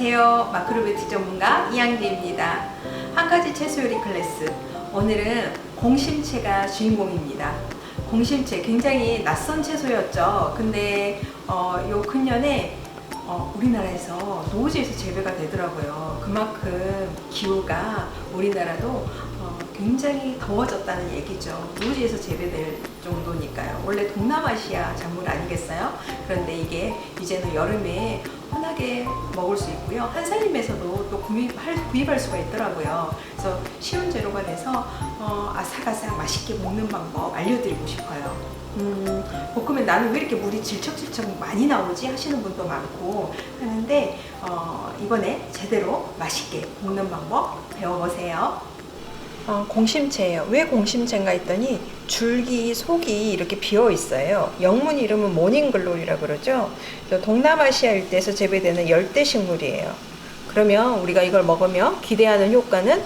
안녕하세요. 마크로비티 전문가 이양지입니다. 한 가지 채소 요리 클래스. 오늘은 공심채가 주인공입니다. 공심채 굉장히 낯선 채소였죠. 근데 어, 요 근년에 어, 우리나라에서 노지에서 재배가 되더라고요. 그만큼 기후가 우리나라도 어, 굉장히 더워졌다는 얘기죠. 노지에서 재배될 정도니까요. 원래 동남아시아 작물 아니겠어요? 그런데 이게 이제는 여름에 흔하게 먹을 수 있고요. 한살림에서도 또 구입할, 구입할 수가 있더라고요. 그래서 쉬운 재료가 돼서 어, 아삭아삭 맛있게 먹는 방법 알려드리고 싶어요. 음, 볶으면 나는 왜 이렇게 물이 질척질척 많이 나오지 하시는 분도 많고 하는데 어, 이번에 제대로 맛있게 볶는 방법 배워보세요. 어, 공심채예요. 왜 공심채인가 했더니 줄기 속이 이렇게 비어 있어요. 영문 이름은 모닝글로리라 그러죠. 동남아시아 일대에서 재배되는 열대 식물이에요. 그러면 우리가 이걸 먹으면 기대하는 효과는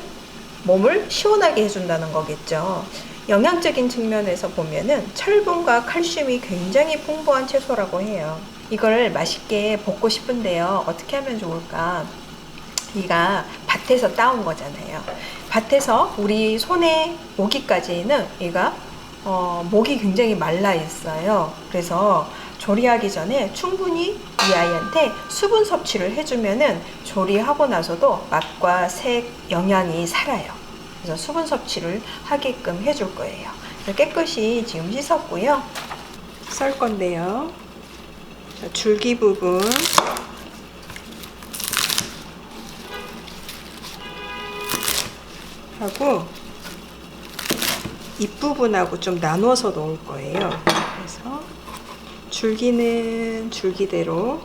몸을 시원하게 해준다는 거겠죠. 영양적인 측면에서 보면은 철분과 칼슘이 굉장히 풍부한 채소라고 해요. 이걸 맛있게 볶고 싶은데요. 어떻게 하면 좋을까? 이가 밭에서 따온 거잖아요. 밭에서 우리 손에 오기까지는 얘가 어, 목이 굉장히 말라 있어요. 그래서 조리하기 전에 충분히 이 아이한테 수분 섭취를 해주면은 조리하고 나서도 맛과 색, 영양이 살아요. 그래서 수분 섭취를 하게끔 해줄 거예요. 깨끗이 지금 씻었고요. 썰 건데요. 자, 줄기 부분 하고 잎부분하고 좀 나눠서 놓을 거예요. 그래서 줄기는 줄기대로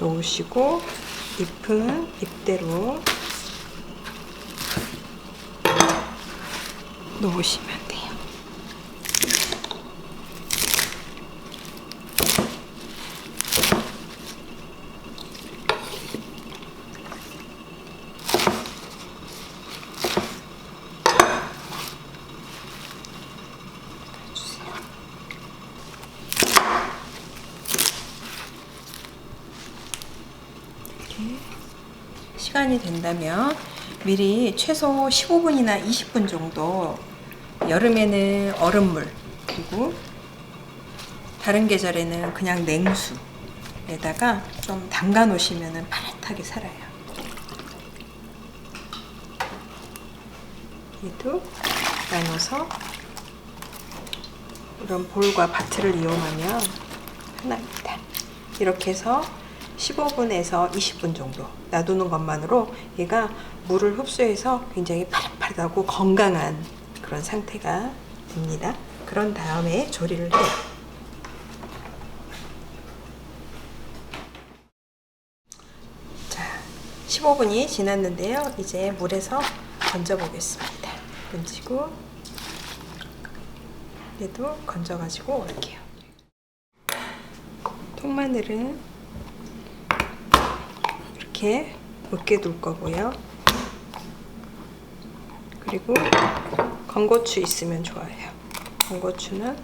놓으시고 잎은 잎대로 놓으시면 시간이 된다면 미리 최소 15분이나 20분 정도 여름에는 얼음물 그리고 다른 계절에는 그냥 냉수에다가 좀 담가 놓으시면 파릇하게 살아요. 얘도 나눠서 이런 볼과 바트를 이용하면 편합니다. 이렇게 해서 15분에서 20분 정도 놔두는 것만으로 얘가 물을 흡수해서 굉장히 파릇파릇하고 건강한 그런 상태가 됩니다. 그런 다음에 조리를 해요. 자, 15분이 지났는데요. 이제 물에서 건져 보겠습니다. 건지고 얘도 건져 가지고 올게요. 통마늘은 이렇게 으깨 둘 거고요. 그리고 건고추 있으면 좋아요. 건고추는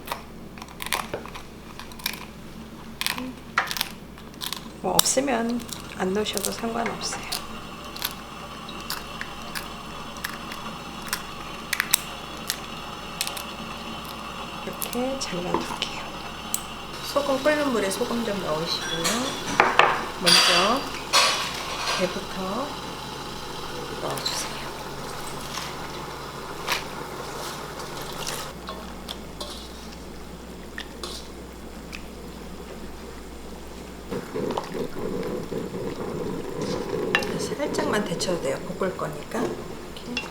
뭐 없으면 안 넣으셔도 상관없어요. 이렇게 잘라둘게요. 소금 끓는 물에 소금 좀 넣으시고요. 먼저 배부터 넣어주세요. 살짝만 데쳐도 돼요. 볶을 거니까. 이렇게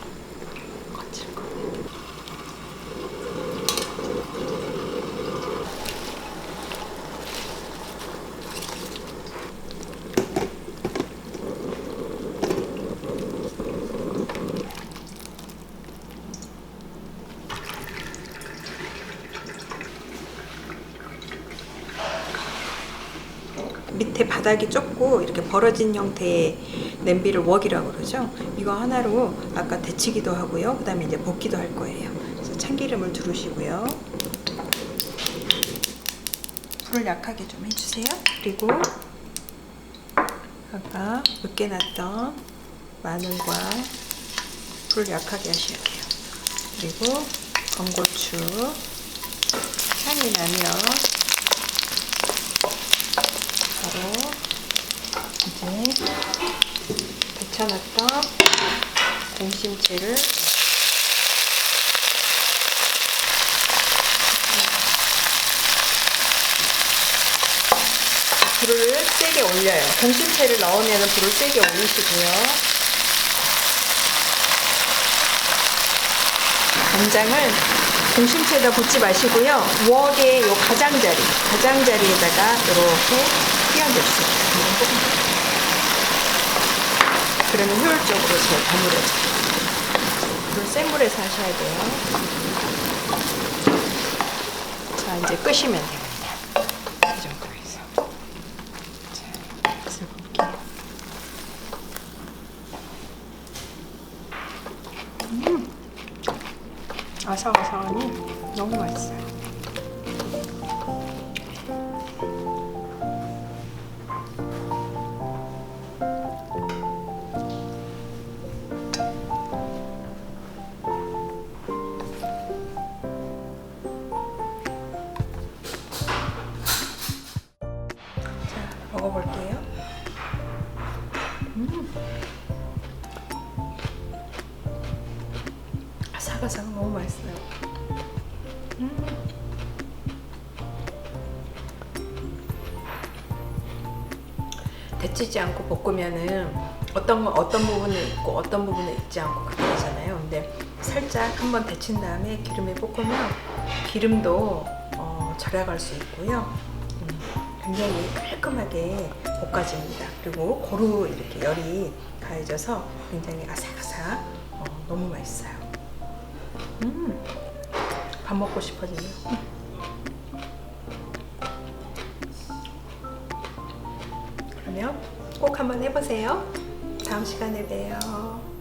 밑에 바닥이 좁고 이렇게 벌어진 형태의 냄비를 웍이라고 그러죠. 이거 하나로 아까 데치기도 하고요. 그 다음에 이제 볶기도 할 거예요. 그래서 참기름을 두르시고요. 불을 약하게 좀 해주세요. 그리고 아까 으깨놨던 마늘과 불을 약하게 하셔야 돼요. 그리고 건고추 향이 나면 바로 이제 데쳐놨던 공심채를 불을 세게 올려요. 공심채를 넣으면 불을 세게 올리시고요. 간장을 공심채에다 붓지 마시고요. 웍의 요 가장자리, 가장자리에다가 이렇게 끼얹어 주세요. 그러면 효율적으로 잘 버무려져요. 불 센 불에서 하셔야 돼요. 자, 이제 끄시면 됩니다. 이 정도 해서. 자, 맛을 볼게요. 음, 아삭아삭하니 너무 맛있어요. 음. 아삭아삭 너무 맛있어요. 음. 데치지 않고 볶으면은 어떤 거- 어떤 부분에 있고 어떤 부분에 있지 않고 그렇게 되잖아요. 근데 살짝 한번 데친 다음에 기름에 볶으면 기름도 어, 절약할 수 있고요. 음, 굉장히 깔끔하게 볶아집니다. 그리고 고루 이렇게 열이 가해져서 굉장히 아삭아삭 어, 너무 맛있어요. 음, 밥 먹고 싶어지네요. 그러면 꼭 한번 해보세요. 다음 시간에 봬요.